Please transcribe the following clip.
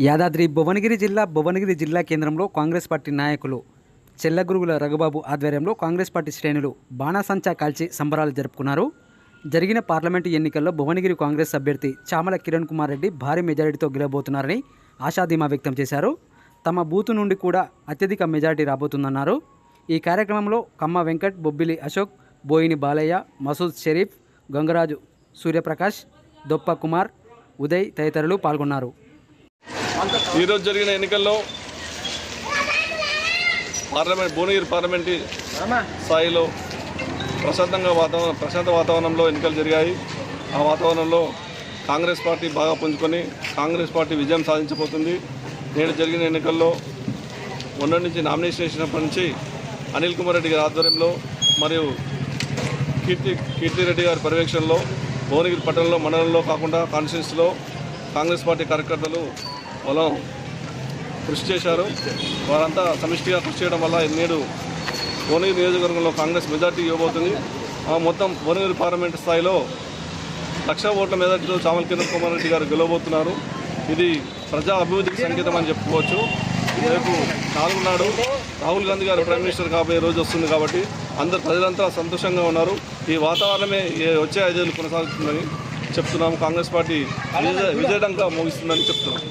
యాదాద్రి భువనగిరి జిల్లా భువనగిరి జిల్లా కేంద్రంలో కాంగ్రెస్ పార్టీ నాయకులు చెల్లగురుగుల రఘుబాబు ఆధ్వర్యంలో కాంగ్రెస్ పార్టీ శ్రేణులు బాణాసంచా కాల్చి సంబరాలు జరుపుకున్నారు. జరిగిన పార్లమెంటు ఎన్నికల్లో భువనగిరి కాంగ్రెస్ అభ్యర్థి చామల కిరణ్ కుమార్ రెడ్డి భారీ మెజారిటీతో గెలవబోతున్నారని ఆశాధీమా వ్యక్తం చేశారు. తమ బూతు నుండి కూడా అత్యధిక మెజారిటీ రాబోతుందన్నారు. ఈ కార్యక్రమంలో కమ్మ వెంకట్ బొబ్బిలి అశోక్ బోయిని బాలయ్య మసూద్ షరీఫ్ గంగరాజు సూర్యప్రకాష్ దొప్ప కుమార్ ఉదయ్ తదితరులు పాల్గొన్నారు. ఈరోజు జరిగిన ఎన్నికల్లో పార్లమెంట్ భువనగిరి పార్లమెంటు స్థాయిలో ప్రశాంతంగా వాతావరణం ప్రశాంత వాతావరణంలో ఎన్నికలు జరిగాయి. ఆ వాతావరణంలో కాంగ్రెస్ పార్టీ బాగా పుంజుకొని కాంగ్రెస్ పార్టీ విజయం సాధించబోతుంది. నేడు జరిగిన ఎన్నికల్లో మొన్న నుంచి నామినేషన్ వేసినప్పటి నుంచి అనిల్ కుమార్ రెడ్డి గారి ఆధ్వర్యంలో మరియు కీర్తి కీర్తిరెడ్డి గారి పర్యవేక్షణలో భువనగిరి పట్టణంలో మండలంలో కాకుండా కాన్స్టిట్యూన్సీలో కాంగ్రెస్ పార్టీ కార్యకర్తలు పొలం కృషి చేశారు. వారంతా సమిష్టిగా కృషి చేయడం వల్ల నేడు భువనగిరి నియోజకవర్గంలో కాంగ్రెస్ మెజార్టీ ఇవ్వబోతుంది. ఆ మొత్తం భువనగిరి పార్లమెంట్ స్థాయిలో లక్ష ఓట్ల మెజార్టీలో చామల కిరణ్ కుమార్ రెడ్డి గారు గెలవబోతున్నారు. ఇది ప్రజా అభివృద్ధికి సంకేతం అని చెప్పుకోవచ్చు. రేపు నాలుగు నాడు రాహుల్ గాంధీ గారు ప్రైమ్ మినిస్టర్ కాబోయే రోజు వస్తుంది కాబట్టి అందరు ప్రజలంతా సంతోషంగా ఉన్నారు. ఈ వాతావరణమే వచ్చే ఐదేళ్ళు కొనసాగుతుందని చెప్తున్నాము. కాంగ్రెస్ పార్టీ విజయ విజయడంగా ముగిస్తుందని చెప్తున్నాం.